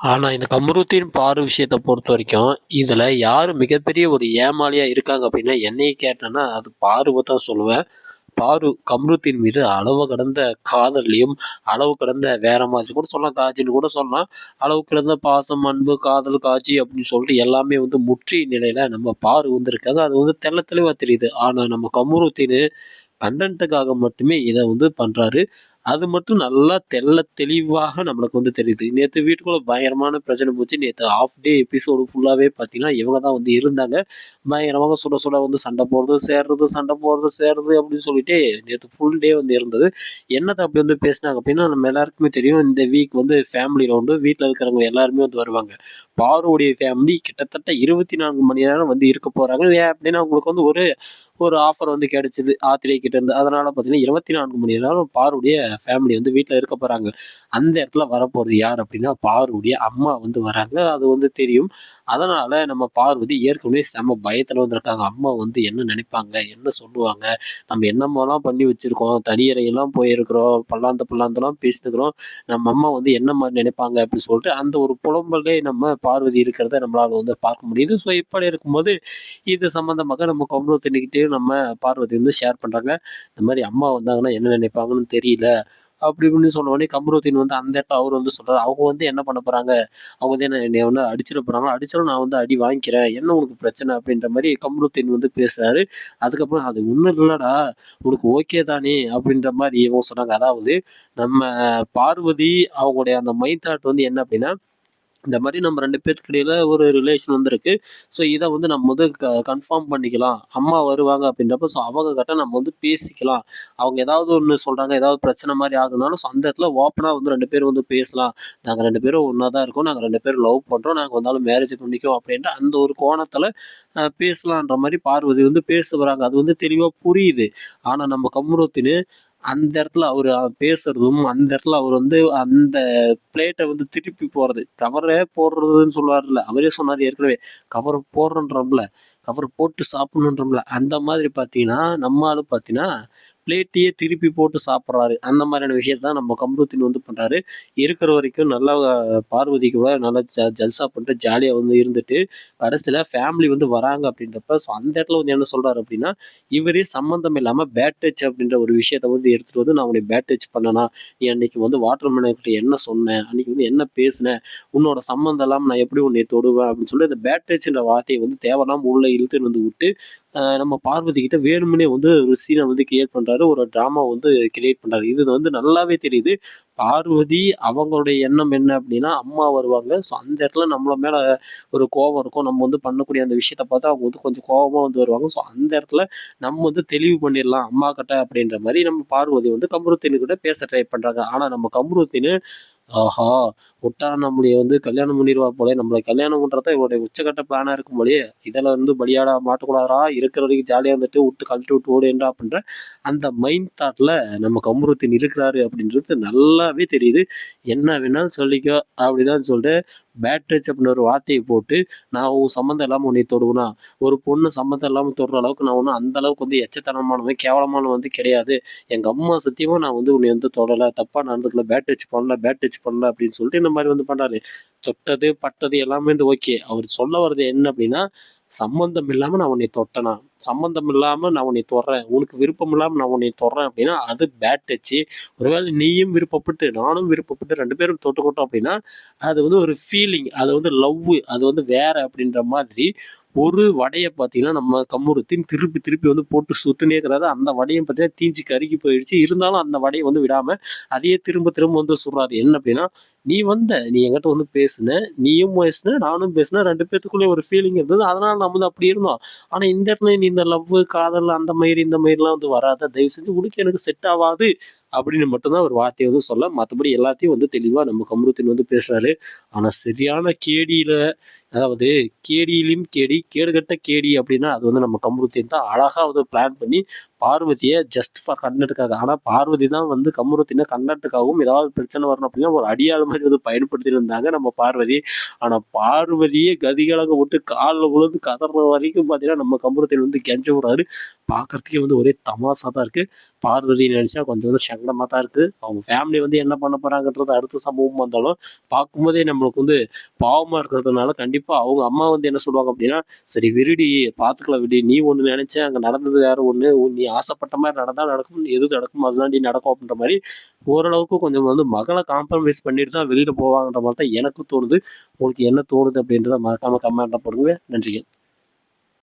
ஆனால் இந்த கமருத்தின் பாரு விஷயத்தை பொறுத்த வரைக்கும் இதில் யார் மிகப்பெரிய ஒரு ஏமாளியாக இருக்காங்க அப்படின்னா என்னைய கேட்டேன்னா அது பாருவை தான் சொல்லுவேன். பாரு கம்ருத்தீன் மீது அளவு கடந்த காதல்லையும் அளவு கடந்த வேற மாதிரி கூட சொல்லலாம். காட்சின்னு கூட சொல்லலாம். அளவு கடந்த பாசம் அன்பு காதல் காட்சி அப்படின்னு சொல்லிட்டு எல்லாமே வந்து முற்றிய நிலையில் நம்ம பாரு வந்திருக்காங்க. அது வந்து தெள்ள தெளிவாக தெரியுது. ஆனால் நம்ம கம்ருத்தீன் கண்டன்ட்டுக்காக மட்டுமே இதை வந்து பண்ணுறாரு அது மட்டும் நல்லா தெள்ள தெளிவாக நம்மளுக்கு வந்து தெரியுது. நேற்று வீட்டுக்குள்ள பயங்கரமான பிரச்சனை போச்சு. நேற்று ஆஃப் டே எபிசோடு ஃபுல்லாகவே பார்த்தீங்கன்னா இவங்க தான் வந்து இருந்தாங்க. பயங்கரமாக சுட சுட வந்து சண்டை போடுறது சேர்றது சண்டை போடுறது சேர்றது அப்படின்னு சொல்லிட்டு நேற்று ஃபுல் டே வந்து இருந்தது. என்னத்தை அப்படி வந்து பேசினாங்க அப்படின்னா நம்ம எல்லாருக்குமே தெரியும். இந்த வீக் வந்து ஃபேமிலி ரவுண்டு வீட்டில் இருக்கிறவங்க எல்லாருமே வந்து வருவாங்க. பாருடைய ஃபேமிலி கிட்டத்தட்ட இருபத்தி நான்கு மணி நேரம் வந்து இருக்க போகிறாங்க ஏன் அப்படின்னா அவங்களுக்கு வந்து ஒரு ஒரு ஆஃபர் வந்து கிடைச்சிது ஆத்திரியை கிட்ட இருந்து. அதனால பார்த்தீங்கன்னா இருபத்தி நான்கு மணி நேரம் பாருடைய ஃபேமிலி வந்து வீட்டில் இருக்க போகிறாங்க அந்த இடத்துல வரப்போகிறது யார் அப்படின்னா பாருடைய அம்மா வந்து வராங்க. அது வந்து தெரியும். அதனால் நம்ம பார்வதி ஏற்கனவே செம பயத்தில் வந்திருக்காங்க. அம்மா வந்து என்ன நினைப்பாங்க என்ன சொல்லுவாங்க நம்ம என்னமெல்லாம் பண்ணி வச்சுருக்கோம் தனியறையெல்லாம் போயிருக்கிறோம் பல்லாந்த பல்லாந்தெல்லாம் பேசினுக்கிறோம். நம்ம அம்மா வந்து என்ன மாதிரி நினைப்பாங்க அப்படின்னு சொல்லிட்டு அந்த ஒரு புலம்பலே நம்ம பார்வதி இருக்கிறத நம்மளால் வந்து பார்க்க முடியுது. ஸோ இப்படி இருக்கும்போது இது சம்மந்தமாக நம்ம கமலத்தின்கிட்டே நம்ம பார்வதி வந்து ஷேர் பண்ணுறாங்க இந்த மாதிரி அம்மா வந்தாங்கன்னா என்ன நினைப்பாங்கன்னு தெரியல. அப்படி இப்படின்னு சொன்ன உடனே கமருதீன் வந்து அந்த இடத்துல அவர் வந்து சொல்கிறார் அவங்க வந்து என்ன பண்ண போகிறாங்க அவங்க வந்து என்ன என்னை வந்து அடிச்சிட போகிறாங்க அடிச்சாலும் நான் வந்து அடி வாங்கிக்கிறேன். என்ன உனக்கு பிரச்சனை? அப்படின்ற மாதிரி கமருதீன் வந்து பேசுகிறாரு அதுக்கப்புறம் அது ஒன்றும் இல்லைடா. உனக்கு ஓகே தானே அப்படின்ற மாதிரி இவங்க சொன்னாங்க. அதாவது நம்ம பார்வதி அவங்களுடைய அந்த மைண்ட் தாட் வந்து என்ன அப்படின்னா இந்த மாதிரி நம்ம ரெண்டு பேத்துக்கு இடையில ஒரு ரிலேஷன் வந்திருக்கு. ஸோ இதை வந்து நம்ம வந்து க கன்ஃபார்ம் பண்ணிக்கலாம். அம்மா வருவாங்க அப்படின்றப்ப ஸோ அவங்க கிட்ட நம்ம வந்து பேசிக்கலாம். அவங்க ஏதாவது ஒன்று சொல்கிறாங்க ஏதாவது பிரச்சனை மாதிரி ஆகுதுனாலும் ஸோ அந்த இடத்துல ஓப்பனாக வந்து ரெண்டு பேரும் வந்து பேசலாம். நாங்கள் ரெண்டு பேரும் ஒன்றா தான் இருக்கோம். நாங்கள் ரெண்டு பேரும் லவ் பண்ணுறோம் நாங்கள் வந்தாலும் மேரேஜ் பண்ணிக்கோம் அப்படின்ற அந்த ஒரு கோணத்தில் பேசலான்ற மாதிரி பார்வதி வந்து பேச வராங்க அது வந்து தெளிவாக புரியுது. ஆனால் நம்ம கம்முருத்தின்னு அந்த இடத்துல அவர் பேசுறதும் அந்த இடத்துல அவர் வந்து அந்த பிளேட்டை வந்து திருப்பி போறது. கவரே போடுறதுன்னு சொல்லுவார்ல அவரே சொன்னார் ஏற்கனவே கவர் போடுறன்றோம்ல. கவர் போட்டு சாப்பிடணுன்றோம்ல. அந்த மாதிரி பார்த்தீங்கன்னா நம்ம பார்த்தீங்கன்னா பிளேட்டையே திருப்பி போட்டு சாப்பிட்றாரு. அந்த மாதிரியான விஷயத்தான் நம்ம கம்ருத்தின் வந்து பண்ணுறாரு இருக்கிற வரைக்கும் நல்லா அஹ், பார்வதி கூட நல்லா ஜ ஜல்சா பண்ணிட்டு ஜாலியாக வந்து இருந்துட்டு கடைசியில் ஃபேமிலி வந்து வராங்க அப்படின்றப்ப ஸோ அந்த இடத்துல வந்து என்ன சொல்கிறாரு அப்படின்னா இவரே சம்மந்தம் இல்லாமல் பேட் டச் அப்படின்ற ஒரு விஷயத்த வந்து எடுத்துகிட்டு வந்து நான் உன்னை பேட் டச் பண்ணனா நீ அன்னைக்கு வந்து வாட்டர் மேனர்கிட்ட என்ன சொன்னேன்? அன்னைக்கு வந்து என்ன பேசினேன்? உன்னோட சம்மந்தம் இல்லாமல் நான் எப்படி உன்னை தொடுவேன்? அப்படின்னு சொல்லி இந்த பேட் டச்ன்ற வார்த்தையை வந்து தேவையில்லாமல் உள்ளே இழுத்துன்னு வந்து விட்டு நம்ம பார்வதி கிட்ட வேணும்னே வந்து ஒரு சீனை வந்து கிரியேட் பண்ணுறாரு ஒரு ட்ராமா வந்து கிரியேட் பண்ணுறாரு இது வந்து நல்லாவே தெரியுது. பார்வதி அவங்களுடைய எண்ணம் என்ன அப்படின்னா அம்மா வருவாங்க. ஸோ அந்த இடத்துல நம்மள மேலே ஒரு கோபம் இருக்கும். நம்ம வந்து பண்ணக்கூடிய அந்த விஷயத்த பார்த்து அவங்க வந்து கொஞ்சம் கோபமாக வந்து வருவாங்க. ஸோ அந்த இடத்துல நம்ம வந்து தெளிவு பண்ணிடலாம். அம்மா கிட்ட அப்படின்ற மாதிரி நம்ம பார்வதி வந்து கமருத்தின் கிட்ட பேச ட்ரை பண்ணுறாங்க ஆனால் நம்ம கமருத்தின் ஆஹா விட்டா நம்மளைய வந்து கல்யாணம் பண்ணிடுவா போல. நம்மளை கல்யாணம் பண்ணுறதா இவருடைய உச்சக்கட்ட பிளானாக இருக்கும் போலயே இதில் வந்து பலியாடா மாட்டக்கூடாதா இருக்கிற வரைக்கும் ஜாலியாக இருந்துட்டு விட்டு கழட்டி விட்டு ஓடுன்றா அப்படின்ற அந்த மைண்ட் தாட்டில் நம்ம கம்புருத்தின் இருக்கிறாரு அப்படின்றது நல்லாவே தெரியுது. என்ன வேணாலும் சொல்லிக்கோ அப்படிதான் சொல்லிட்டு பேட் டச் அப்படின்னு ஒரு வார்த்தையை போட்டு நான் உன் சம்மந்தம் இல்லாமல் உன்னை தொடுவேனா? ஒரு பொண்ணு சம்மந்தம் இல்லாமல் தொடுற அளவுக்கு நான் ஒன்றும் அந்த அளவுக்கு வந்து எச்சத்தனமானவன் கேவலமானவன் வந்து கிடையாது. எங்கள் அம்மா சத்தியமாக நான் வந்து உன்னை வந்து தொடலை தப்பாக நடந்துக்கல பேட் டச் பண்ணல பேட் டச் பண்ணல அப்படின்னு சொல்லிட்டு இந்த மாதிரி வந்து பண்ணுறாரு தொட்டது பட்டது எல்லாமே வந்து ஓகே அவர் சொல்ல வர்றது என்ன அப்படின்னா சம்மந்தம் இல்லாமல் நான் உன்னை தொட்டனா? சம்மந்தம் இல்லாமல் நான் உன்னை தொடுறேன். உனக்கு விருப்பம் இல்லாமல் நான் உன்னை தொடுறேன் அப்படின்னா அது பேட் டச்சு ஒருவேளை நீயும் விருப்பப்பட்டு நானும் விருப்பப்பட்டு ரெண்டு பேரும் தொட்டுக்கிட்டோம் அப்படின்னா அது வந்து ஒரு ஃபீலிங் அது வந்து லவ் அது வந்து வேற அப்படின்ற மாதிரி ஒரு வடையை பார்த்தீங்கன்னா நம்ம கம்முருத்தின் திருப்பி திருப்பி வந்து போட்டு சுத்துனே இருக்கிறாரு. அந்த வடையும் பார்த்தீங்கன்னா தீஞ்சி கருகி போயிடுச்சு. இருந்தாலும் அந்த வடையை வந்து விடாமல் அதையே திரும்ப திரும்ப வந்து சொல்கிறாரு என்ன அப்படின்னா நீ வந்த நீ என்கிட்ட வந்து பேசுன நீயும் பேசின நானும் பேசின ரெண்டு பேர்த்துக்குள்ளே ஒரு ஃபீலிங் இருந்தது. அதனால் நம்ம வந்து அப்படி இருந்தோம். ஆனால் இந்த இடத்துல நீ இந்த லவ் காதல் அந்த மாதிரி இந்த மாதிரிலாம் வந்து வராத. தயவு செஞ்சு உனக்கு எனக்கு செட் ஆகாது அப்படின்னு மட்டும்தான் ஒரு வார்த்தையை வந்து சொல்ல மற்றபடி எல்லாத்தையும் வந்து தெளிவாக நம்ம கம்ருத்தின் வந்து பேசுறாரு. ஆனால் சரியான கேடியில் அதாவது கேடியிலும் கேடி கேடுகட்ட கேடி அப்படின்னா அது வந்து நம்ம கமருத்தீன் தான். அழகாக வந்து பிளான் பண்ணி பார்வதியை ஜஸ்ட் ஃபார் கன்னட்டுக்காக ஆனால் பார்வதி தான் வந்து கமருத்தின கன்னட்டுக்காகவும் ஏதாவது பிரச்சனை வரணும் அப்படின்னா ஒரு அடியாள் மாதிரி வந்து பயன்படுத்தி இருந்தாங்க நம்ம பார்வதி. ஆனால் பார்வதியே கதிகலங்க விட்டு காலில் விழுந்து கதற வரைக்கும் பார்த்தீங்கன்னா நம்ம கமருத்தின் வந்து கெஞ்ச விடுறாரு பார்க்கறதுக்கே வந்து ஒரே தமாசாக தான் இருக்குது பார்வதி நினச்சா கொஞ்சம் வந்து சங்கடமாக தான் இருக்குது அவங்க ஃபேமிலி வந்து என்ன பண்ண போகிறாங்கன்றது அடுத்த சம்பவம் வந்தாலும் பார்க்கும்போதே நம்மளுக்கு வந்து பாவமாக இருக்கிறதுனால கண்டிப்பாக அவங்க அம்மா வந்து என்ன சொல்லுவாங்க அப்படின்னா சரி விருடி பார்த்துக்கலாம் விடி நீ ஒன்று நினச்ச அங்கே நடந்தது வேறு ஒன்று நீ ஆசைப்பட்ட மாதிரி நடந்தால் நடக்கும். எது நடக்கும் அதுதான் நீ நடக்கும் அப்படின்ற மாதிரி ஓரளவுக்கு கொஞ்சம் வந்து மகளை காம்ப்ரமைஸ் பண்ணிட்டு தான் வெளியில் போவாங்கன்ற மாதிரி தான் எனக்கு தோணுது. உங்களுக்கு என்ன தோணுது அப்படின்றத மறக்காமல் கமெண்ட்டில் போடுங்க. நன்றிகள்.